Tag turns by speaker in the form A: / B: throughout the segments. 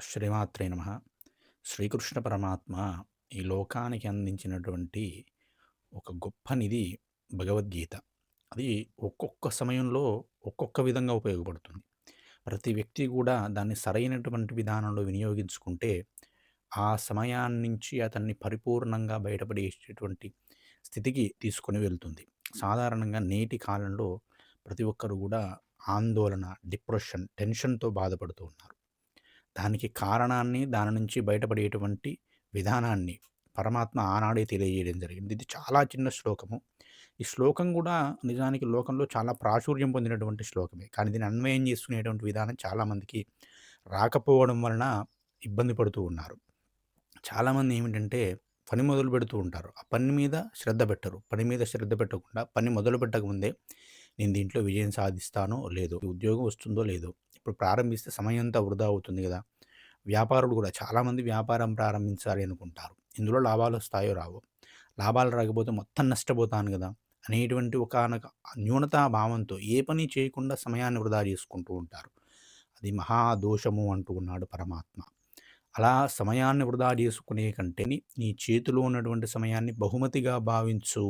A: శ్రీమాత్రే నమ. శ్రీకృష్ణ పరమాత్మ ఈ లోకానికి అందించినటువంటి ఒక గొప్ప నిధి భగవద్గీత. అది ఒక్కొక్క సమయంలో ఒక్కొక్క విధంగా ఉపయోగపడుతుంది. ప్రతి వ్యక్తి కూడా దాన్ని సరైనటువంటి విధానంలో వినియోగించుకుంటే ఆ సమయాన్నించి అతన్ని పరిపూర్ణంగా బయటపడేసేటువంటి స్థితికి తీసుకొని వెళ్తుంది. సాధారణంగా నేటి కాలంలో ప్రతి ఒక్కరు కూడా ఆందోళన డిప్రెషన్ టెన్షన్తో బాధపడుతూ ఉన్నారు. దానికి కారణాన్ని దాని నుంచి బయటపడేటువంటి విధానాన్ని పరమాత్మ ఆనాడే తెలియజేయడం జరిగింది. ఇది చాలా చిన్న శ్లోకము. ఈ శ్లోకం కూడా నిజానికి లోకంలో చాలా ప్రాచుర్యం పొందినటువంటి శ్లోకమే. కానీ దీన్ని అన్వయం చేసుకునేటువంటి విధానం చాలామందికి రాకపోవడం వలన ఇబ్బంది పడుతూ ఉన్నారు. చాలామంది ఏమిటంటే పని మొదలు పెడుతూ ఉంటారు. ఆ పని మీద శ్రద్ధ పెట్టరు. పని మీద శ్రద్ధ పెట్టకుండా పని మొదలు పెట్టకముందే నేను దీంట్లో విజయం సాధిస్తానో లేదో ఉద్యోగం వస్తుందో లేదో ఇప్పుడు ప్రారంభిస్తే సమయం అంతా వృధా అవుతుంది కదా! వ్యాపారులు కూడా చాలామంది వ్యాపారం ప్రారంభించాలి అనుకుంటారు. ఇందులో లాభాలు వస్తాయో రావో? లాభాలు రాకపోతే మొత్తం నష్టపోతాను కదా! అనేటువంటి ఒక న్యూనతా భావంతో ఏ పని చేయకుండా సమయాన్ని వృధా చేసుకుంటూ ఉంటారు. అది మహాదోషము అంటూ ఉన్నాడు పరమాత్మ. అలా సమయాన్ని వృధా చేసుకునే కంటే నీ చేతిలో ఉన్నటువంటి సమయాన్ని బహుమతిగా భావించు.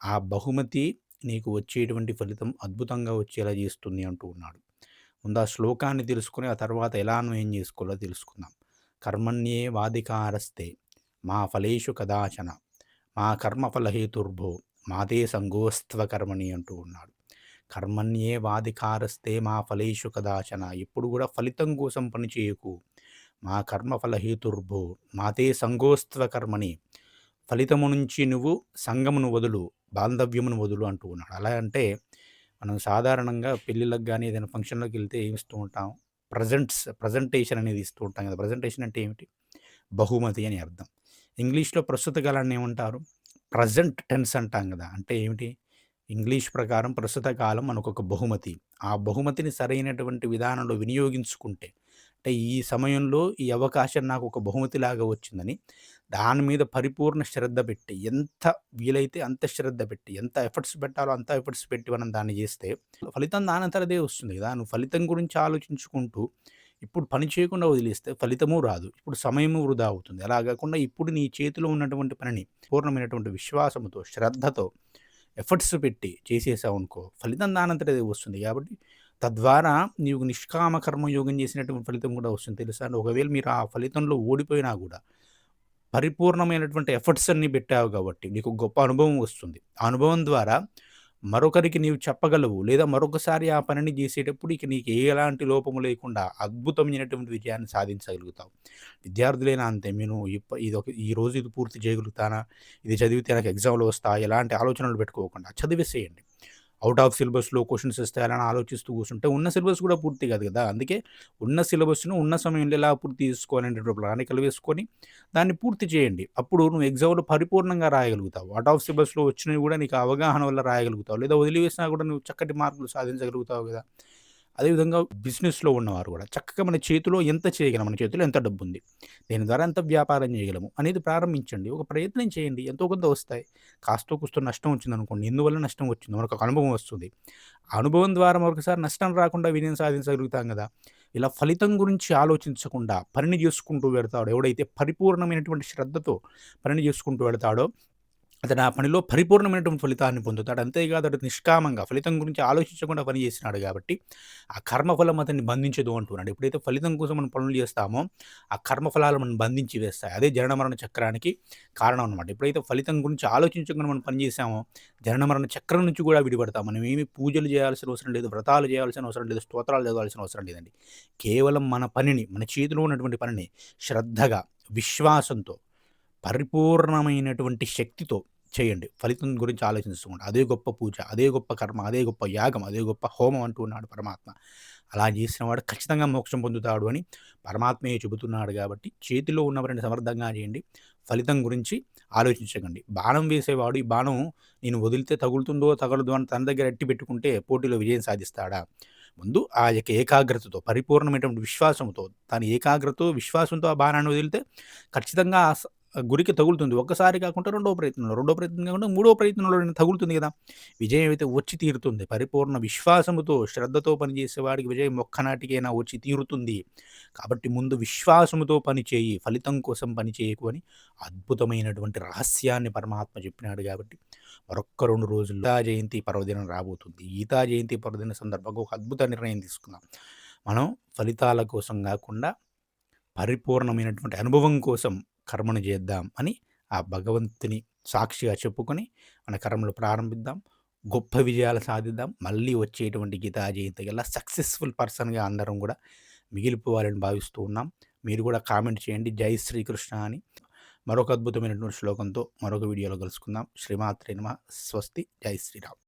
A: ఆ బహుమతి నీకు వచ్చేటువంటి ఫలితం అద్భుతంగా వచ్చేలా చేస్తుంది అంటూ ఉన్నాడు. ముందు ఆ శ్లోకాన్ని తెలుసుకుని ఆ తర్వాత ఎలా అన్వయం చేసుకోవాలో తెలుసుకుందాం. కర్మణ్యే వాధికారస్తే మా ఫలేషు కదాచన మా కర్మఫలహేతుర్భో మాతే సంగోస్త్వ కర్మణి అంటూ ఉన్నాడు. కర్మణ్యే వాధికారస్తే మా ఫలేషు కదాచన ఎప్పుడు కూడా ఫలితం కోసం పని చేయకు. మా కర్మఫలహేతుర్భో మాతే సంగోస్త్వ కర్మణి ఫలితము నుంచి నువ్వు సంగమును వదులు బాంధవ్యమును వదులు అంటూ ఉన్నాడు. అలా అంటే మనం సాధారణంగా పెళ్ళిళ్ళకి కానీ ఏదైనా ఫంక్షన్లోకి వెళ్తే ఏమి ఇస్తూ ఉంటాం? ప్రజెంట్స్ ప్రజెంటేషన్ అనేది ఇస్తూ ఉంటాం కదా! ప్రజెంటేషన్ అంటే ఏమిటి? బహుమతి అని అర్థం. ఇంగ్లీష్లో ప్రస్తుత కాలాన్ని ఏమంటారు? ప్రజెంట్ టెన్స్ అంటాం కదా! అంటే ఏమిటి? ఇంగ్లీష్ ప్రకారం ప్రస్తుత కాలం మనకు ఒక బహుమతి. ఆ బహుమతిని సరైనటువంటి విధానంలో వినియోగించుకుంటే అంటే ఈ సమయంలో ఈ అవకాశం నాకు ఒక బహుమతిలాగా వచ్చిందని దాని మీద పరిపూర్ణ శ్రద్ధ పెట్టి ఎంత వీలైతే అంత శ్రద్ధ పెట్టి ఎంత ఎఫర్ట్స్ పెట్టాలో అంత ఎఫర్ట్స్ పెట్టి మనం దాన్ని చేస్తే ఫలితం దానంతరదే వస్తుంది కదా! నువ్వు ఫలితం గురించి ఆలోచించుకుంటూ ఇప్పుడు పని చేయకుండా వదిలేస్తే ఫలితము రాదు. ఇప్పుడు సమయము వృధా అవుతుంది. అలా కాకుండా ఇప్పుడు నీ చేతిలో ఉన్నటువంటి పనిని పూర్ణమైనటువంటి విశ్వాసంతో శ్రద్ధతో ఎఫర్ట్స్ పెట్టి చేసేసావు అనుకో ఫలితం దానంతటదే వస్తుంది కాబట్టి తద్వారా నీవు నిష్కామ కర్మయోగం చేసినటువంటి ఫలితం కూడా వస్తుంది తెలుసా? ఒకవేళ మీరు ఆ ఫలితంలో ఓడిపోయినా కూడా పరిపూర్ణమైనటువంటి ఎఫర్ట్స్ అన్ని పెట్టావు కాబట్టి నీకు గొప్ప అనుభవం వస్తుంది. ఆ అనుభవం ద్వారా మరొకరికి నీవు చెప్పగలవు లేదా మరొకసారి ఆ పనిని చేసేటప్పుడు ఇక నీకు ఎలాంటి లోపము లేకుండా అద్భుతమైనటువంటి విజయాన్ని సాధించగలుగుతావు. విద్యార్థులైనా అంతే. నేను ఇది ఒక ఈ రోజు ఇది పూర్తి చేయగలుగుతానా? ఇది చదివితే నాకు ఎగ్జామ్లు వస్తా ఎలాంటి ఆలోచనలు పెట్టుకోకుండా చదివేసేయండి. అవుట్ ఆఫ్ సిలబస్లో క్వశ్చన్స్ ఇస్తాయని ఆలోచిస్తూ కూర్చుంటే ఉన్న సిలబస్ కూడా పూర్తి కాదు కదా. అందుకే ఉన్న సిలబస్ను ఉన్న సమయంలో ఎలా పూర్తి చేసుకోవాలనేటువంటి ప్రణాళికలు వేసుకొని దాన్ని పూర్తి చేయండి. అప్పుడు నువ్వు ఎగ్జామ్లో పరిపూర్ణంగా రాయగలుగుతావు. అవుట్ ఆఫ్ సిలబస్లో వచ్చినవి కూడా నీకు అవగాహన వల్ల రాయగలుగుతావు. లేదా వదిలివేసినా కూడా నువ్వు చక్కటి మార్కులు సాధించగలుగుతావు కదా. అదేవిధంగా బిజినెస్లో ఉన్నవారు కూడా చక్కగా మన చేతిలో ఎంత చేయగలం మన చేతిలో ఎంత డబ్బు ఉంది దీని ద్వారా ఎంత వ్యాపారం చేయగలము అనేది ప్రారంభించండి. ఒక ప్రయత్నం చేయండి. ఎంతో కొంత వస్తాయి. కాస్తో కూస్తో నష్టం వచ్చింది అనుకోండి ఎందువల్ల నష్టం వచ్చింది? మనకు ఒక అనుభవం వస్తుంది. అనుభవం ద్వారా మరొకసారి నష్టం రాకుండా విజయం సాధించగలుగుతాం కదా! ఇలా ఫలితం గురించి ఆలోచించకుండా పనిని చేసుకుంటూ వెళ్తాడో ఎవడైతే పరిపూర్ణమైనటువంటి శ్రద్ధతో పనిని చేసుకుంటూ వెళతాడో అతను ఆ పనిలో పరిపూర్ణమైనటువంటి ఫలితాన్ని పొందుతాడు. అంతేకాదు అతడు నిష్కామంగా ఫలితం గురించి ఆలోచించకుండా పనిచేసినాడు కాబట్టి ఆ కర్మఫలం అతన్ని బంధించదు అంటున్నాడు ఎప్పుడైతే ఫలితం కోసం మనం పనులు చేస్తామో ఆ కర్మఫలాలు మనం బంధించి వేస్తాయి. అదే జననమరణ చక్రానికి కారణం అనమాట ఎప్పుడైతే ఫలితం గురించి ఆలోచించకుండా మనం పనిచేసామో జననమరణ చక్రం నుంచి కూడా విడిపడతాం. మనం ఏమి పూజలు చేయాల్సిన అవసరం లేదు వ్రతాలు చేయాల్సిన అవసరం లేదు స్తోత్రాలు చదవాల్సిన అవసరం లేదండి. కేవలం మన పనిని మన చేతిలో ఉన్నటువంటి పనిని శ్రద్ధగా విశ్వాసంతో పరిపూర్ణమైనటువంటి శక్తితో చేయండి. ఫలితం గురించి ఆలోచించుకోండి. అదే గొప్ప పూజ అదే గొప్ప కర్మ అదే గొప్ప యాగం అదే గొప్ప హోమం అంటూ ఉన్నాడు పరమాత్మ. అలా చేసిన వాడు ఖచ్చితంగా మోక్షం పొందుతాడు అని పరమాత్మయే చెబుతున్నాడు కాబట్టి చేతిలో ఉన్నవారిని సమర్థంగా చేయండి. ఫలితం గురించి ఆలోచించకండి. బాణం వేసేవాడు ఈ బాణం నేను వదిలితే తగులుతుందో తగలదో అని తన దగ్గర ఎట్టి పెట్టుకుంటే పోటీలో విజయం సాధిస్తాడా? ముందు ఆ యొక్క ఏకాగ్రతతో పరిపూర్ణమైనటువంటి విశ్వాసంతో తన ఏకాగ్రతతో విశ్వాసంతో ఆ బాణాన్ని వదిలితే ఖచ్చితంగా గురికి తగులుతుంది. ఒక్కసారి కాకుండా రెండో ప్రయత్నంలో, రెండో ప్రయత్నం కాకుండా మూడో ప్రయత్నంలో తగులుతుంది కదా విజయం అయితే వచ్చి తీరుతుంది. పరిపూర్ణ విశ్వాసముతో, శ్రద్ధతో పనిచేసేవాడికి విజయం ఒక్కనాటికైనా వచ్చి తీరుతుంది. కాబట్టి ముందు విశ్వాసముతో పనిచేయి ఫలితం కోసం పనిచేయకు అని అద్భుతమైనటువంటి రహస్యాన్ని పరమాత్మ చెప్పినాడు కాబట్టి మరొక్క 2 రోజుల్లో గీతా జయంతి పర్వదినం రాబోతుంది. గీతా జయంతి పర్వదిన సందర్భంగా ఒక అద్భుత నిర్ణయం తీసుకుందాం. మనం ఫలితాల కోసం కాకుండా పరిపూర్ణమైనటువంటి అనుభవం కోసం కర్మను చేద్దాం అని ఆ భగవంతుని సాక్షిగా చెప్పుకొని మన కర్మలు ప్రారంభిద్దాం. గొప్ప విజయాలు సాధిద్దాం. మళ్ళీ వచ్చేటువంటి గీతా జయంతికల్లా సక్సెస్‌ఫుల్ పర్సన్‌గా అందరం కూడా మిగిలిపోవాలని భావిస్తూ ఉన్నాం. మీరు కూడా కామెంట్ చేయండి. జై శ్రీకృష్ణ అని. మరొక అద్భుతమైనటువంటి శ్లోకంతో మరొక వీడియోలో కలుసుకుందాం. శ్రీమాత్రే నమః. స్వస్తి. జై శ్రీరామ్.